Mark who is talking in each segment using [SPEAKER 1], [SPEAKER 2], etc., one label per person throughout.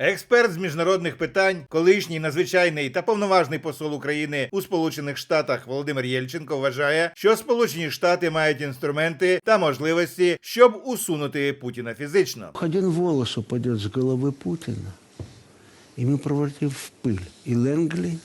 [SPEAKER 1] Експерт з міжнародних питань, колишній надзвичайний та повноважний посол України у Сполучених Штатах Володимир Єльченко вважає, що Сполучені Штати мають інструменти та можливості, щоб усунути Путіна фізично.
[SPEAKER 2] Один волос упадет с головы Путина, и мы превратим в пыль и Ленгли,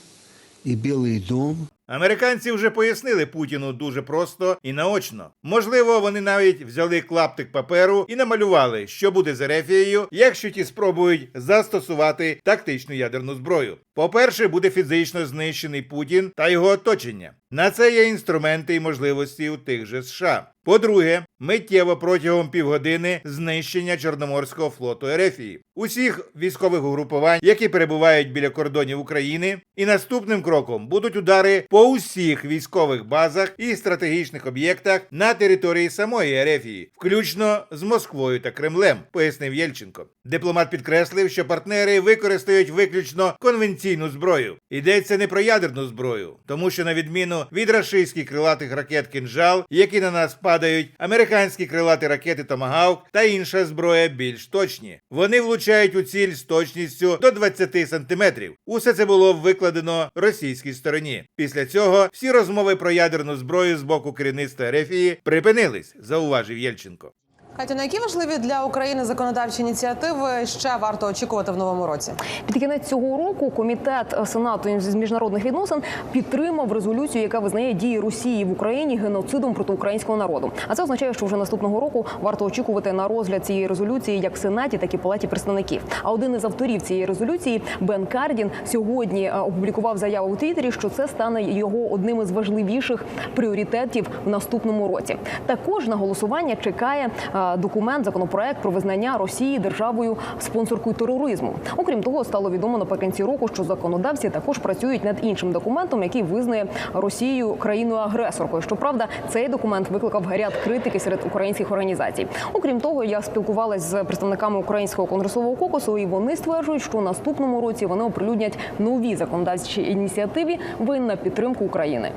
[SPEAKER 2] и Белый дом,
[SPEAKER 1] Американці вже пояснили Путіну дуже просто і наочно. Можливо, вони навіть взяли клаптик паперу і намалювали, що буде з Ерефією, якщо ті спробують застосувати тактичну ядерну зброю. По-перше, буде фізично знищений Путін та його оточення. На це є інструменти і можливості у тих же США. По-друге, миттєво протягом півгодини знищення Чорноморського флоту Ерефії, усіх військових угрупувань, які перебувають біля кордонів України, і наступним кроком будуть удари по усіх військових базах і стратегічних об'єктах на території самої Ерефії, включно з Москвою та Кремлем, пояснив Єльченко. Дипломат підкреслив, що партнери використають виключно конвенційну зброю. Йдеться не про ядерну зброю, тому що на відміну від рашистських крилатих ракет «Кинжал», які на нас падають, американські крилаті ракети Томагавк та інша зброя більш точні. Вони влучають у ціль з точністю до 20 сантиметрів. Усе це було викладено російській стороні. Після цього всі розмови про ядерну зброю з боку керівництва Рефії припинились, зауважив Єльченко.
[SPEAKER 3] Катю, на які важливі для України законодавчі ініціативи ще варто очікувати в новому році?
[SPEAKER 4] Під кінець цього року комітет Сенату з міжнародних відносин підтримав резолюцію, яка визнає дії Росії в Україні геноцидом проти українського народу. А це означає, що вже наступного року варто очікувати на розгляд цієї резолюції як в сенаті, так і палаті представників. А один із авторів цієї резолюції Бен Кардін сьогодні е, опублікував заяву у Твіттері, що це стане його одним із важливіших пріоритетів в наступному році. Також на голосування чекає е, документ, законопроект про визнання Росії державою спонсоркою тероризму. Окрім того, стало відомо наприкінці року, що законодавці також працюють над іншим документом, який визнає Росію країною агресоркою. Щоправда, цей документ викликав ряд критики серед українських організацій. Окрім того, я спілкувалася з представниками українського конгресового кокусу, і вони стверджують, що наступному році вони оприлюднять нові законодавчі ініціативи винна підтримку України.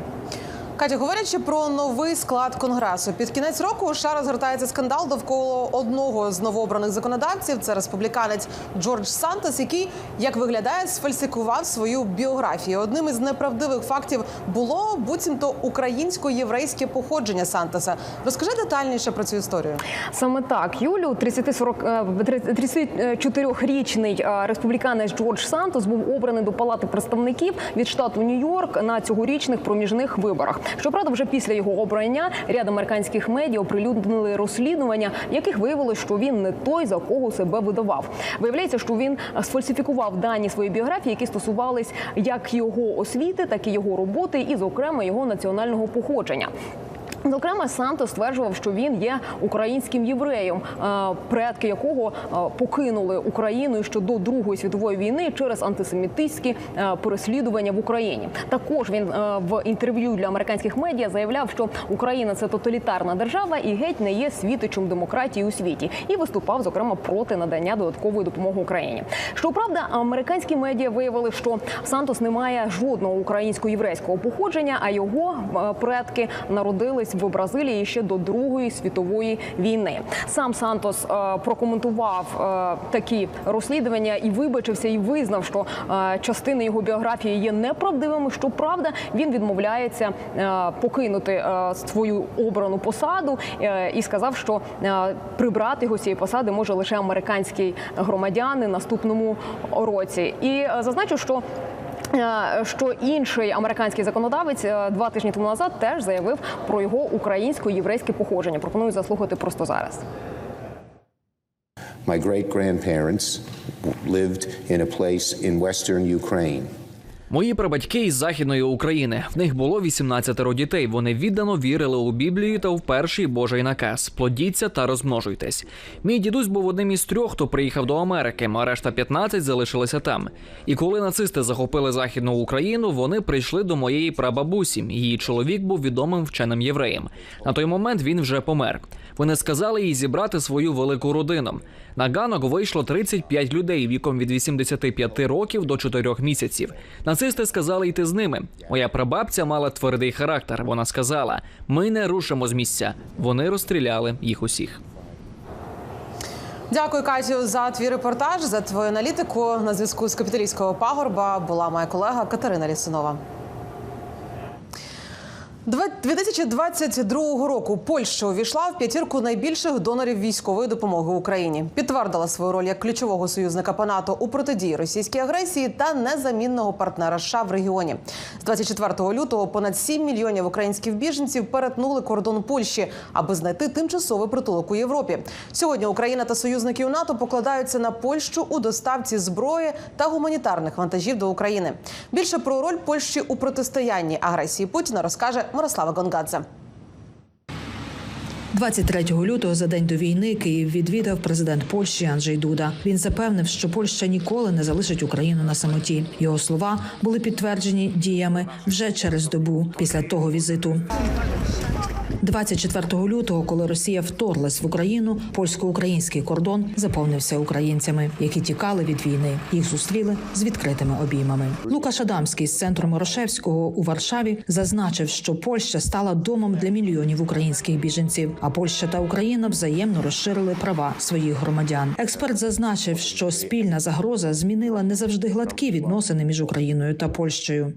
[SPEAKER 3] Катю, говорячи про новий склад конгресу, під кінець року США розгортається скандал довкола одного з новообраних законодавців. Це республіканець Джордж Сантос, який, як виглядає, сфальсифікував свою біографію. Одним із неправдивих фактів було буцімто українсько-єврейське походження Сантоса. Розкажи детальніше про цю історію.
[SPEAKER 4] Саме так Юлю 34-річний е, республіканець Джордж Сантос був обраний до палати представників від штату Нью-Йорк на цьогорічних проміжних виборах. Щоправда, вже після його обрання ряд американських медіа оприлюднили розслідування, в яких виявилось, що він не той, за кого себе видавав. Виявляється, що він сфальсифікував дані своєї біографії, які стосувались як його освіти, так і його роботи, і, зокрема, його національного походження. Зокрема, Санто стверджував, що він є українським євреєм, е, предки якого е, покинули Україну ще до Другої світової війни через антисемітистські е, переслідування в Україні. Також він в інтерв'ю для американських медіа заявляв, що Україна це тоталітарна держава і геть не є світочем демократії у світі, і виступав зокрема проти надання додаткової допомоги Україні. Щоправда, американські медіа виявили, що Сантос не має жодного українсько-єврейського походження, а його предки народились в Бразилії ще до Другої світової війни. Сам Сантос е, прокоментував е, такі розслідування і вибачився, і визнав, що е, частини його біографії є неправдивими. Щоправда, він відмовляється покинути свою обрану посаду і сказав, що прибрати його з цієї посади може лише американські громадяни наступному році. І зазначу, що Що інший американський законодавець е, два тижні тому назад теж заявив про його українсько-єврейське походження. Пропоную заслухати просто зараз.
[SPEAKER 5] My great grandparents lived in a place in western Ukraine.
[SPEAKER 6] Мої прабатьки із західної України. В них було 18 дітей. Вони віддано вірили у Біблію та в перший Божий наказ: плодіться та розмножуйтесь. Мій дідусь був одним із трьох, хто приїхав до Америки, а решта 15 залишилися там. І коли нацисти захопили західну Україну, вони прийшли до моєї прабабусі. Її чоловік був відомим вченим євреєм. На той момент він вже помер. Вони сказали їй зібрати свою велику родину. На ганок вийшло 35 людей віком від 85 років до 4 місяців. Нацисти сказали йти з ними. Моя прабабця мала твердий характер. Вона сказала: ми не рушимо з місця. Вони розстріляли їх усіх.
[SPEAKER 3] Дякую, Катю, за твій репортаж, за твою аналітику. На зв'язку з капіталійського пагорба була моя колега Катерина Лісунова. Два- 2022 року Польща увійшла в п'ятірку найбільших донорів військової допомоги Україні. Підтвердила свою роль як ключового союзника по НАТО у протидії російській агресії та незамінного партнера США в регіоні. З 24 лютого понад 7 мільйонів українських біженців перетнули кордон Польщі, аби знайти тимчасовий притулок у Європі. Сьогодні Україна та союзники у НАТО покладаються на Польщу у доставці зброї та гуманітарних вантажів до України. Більше про роль Польщі у протистоянні агресії Путіна розкаже Мирослава Гонгадзе.
[SPEAKER 7] 23 лютого за день до війни Київ відвідав президент Польщі Анджей Дуда. Він запевнив, що Польща ніколи не залишить Україну на самоті. Його слова були підтверджені діями вже через добу після того візиту. 24 лютого, коли Росія вторглась в Україну, польсько-український кордон заповнився українцями, які тікали від війни. Їх зустріли з відкритими обіймами. Лукаш Адамський з центру Морошевського у Варшаві зазначив, що Польща стала домом для мільйонів українських біженців. А Польща та Україна взаємно розширили права своїх громадян. Експерт зазначив, що спільна загроза змінила не завжди гладкі відносини між Україною та Польщею.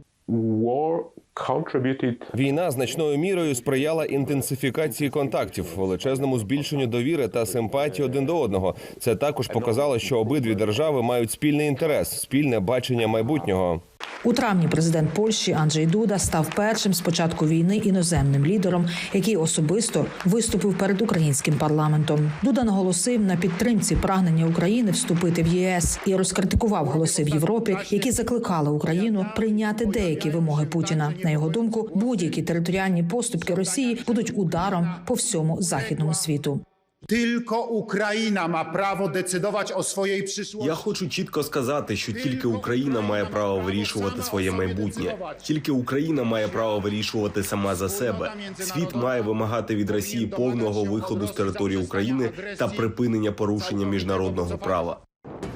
[SPEAKER 8] Війна значною мірою сприяла інтенсифікації контактів, величезному збільшенню довіри та симпатії один до одного. Це також показало, що обидві держави мають спільний інтерес, спільне бачення майбутнього.
[SPEAKER 7] У травні президент Польщі Анджей Дуда став першим з початку війни іноземним лідером, який особисто виступив перед українським парламентом. Дуда наголосив на підтримці прагнення України вступити в ЄС і розкритикував голоси в Європі, які закликали Україну прийняти деякі вимоги Путіна. На його думку, будь-які територіальні поступки Росії будуть ударом по всьому західному світу.
[SPEAKER 9] Tylko Україна має право децидувати о своїй przyszłości.
[SPEAKER 10] Я хочу чітко сказати, що тільки Україна має право вирішувати своє майбутнє. Тільки Україна має право вирішувати сама за себе. Світ має вимагати від Росії повного виходу з території України та припинення порушення міжнародного права.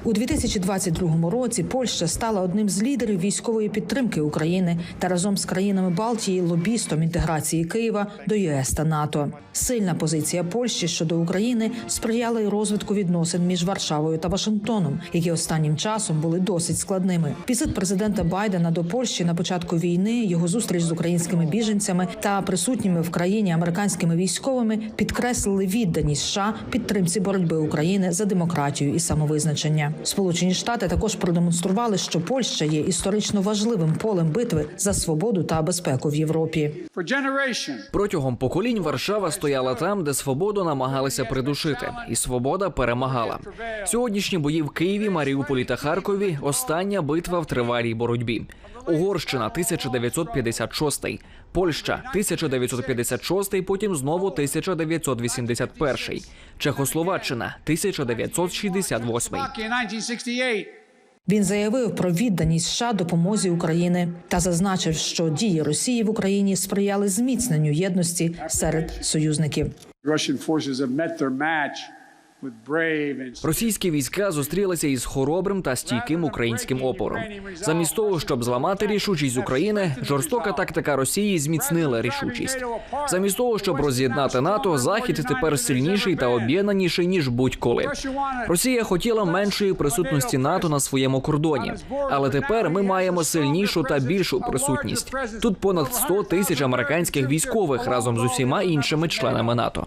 [SPEAKER 7] У 2022 році Польща стала одним з лідерів військової підтримки України та разом з країнами Балтії лобістом інтеграції Києва до ЄС та НАТО. Сильна позиція Польщі щодо України сприяла й розвитку відносин між Варшавою та Вашингтоном, які останнім часом були досить складними. Візит президента Байдена до Польщі на початку війни, його зустріч з українськими біженцями та присутніми в країні американськими військовими підкреслили відданість США підтримці боротьби України за демократію і самовизначення. Сполучені Штати також продемонстрували, що Польща є історично важливим полем битви за свободу та безпеку в Європі.
[SPEAKER 6] Протягом поколінь Варшава стояла там, де свободу намагалися придушити, і свобода перемагала. Сьогоднішні бої в Києві, Маріуполі та Харкові остання битва в тривалій боротьбі. Угорщина 1956, Польща 1956, потім знову 1981, Чехословаччина 1968.
[SPEAKER 7] Він заявив про відданість США допомозі Україні та зазначив, що дії Росії в Україні сприяли зміцненню єдності серед союзників.
[SPEAKER 9] Russian forces have met their match
[SPEAKER 6] Російські війська зустрілися із хоробрим та стійким українським опором. Замість того, щоб зламати рішучість України, жорстока тактика Росії зміцнила рішучість. Замість того, щоб роз'єднати НАТО, захід тепер сильніший та об'єднаніший ніж будь-коли. Росія хотіла меншої присутності НАТО на своєму кордоні, але тепер ми маємо сильнішу та більшу присутність. Тут понад 100 тисяч американських військових разом з усіма іншими членами НАТО.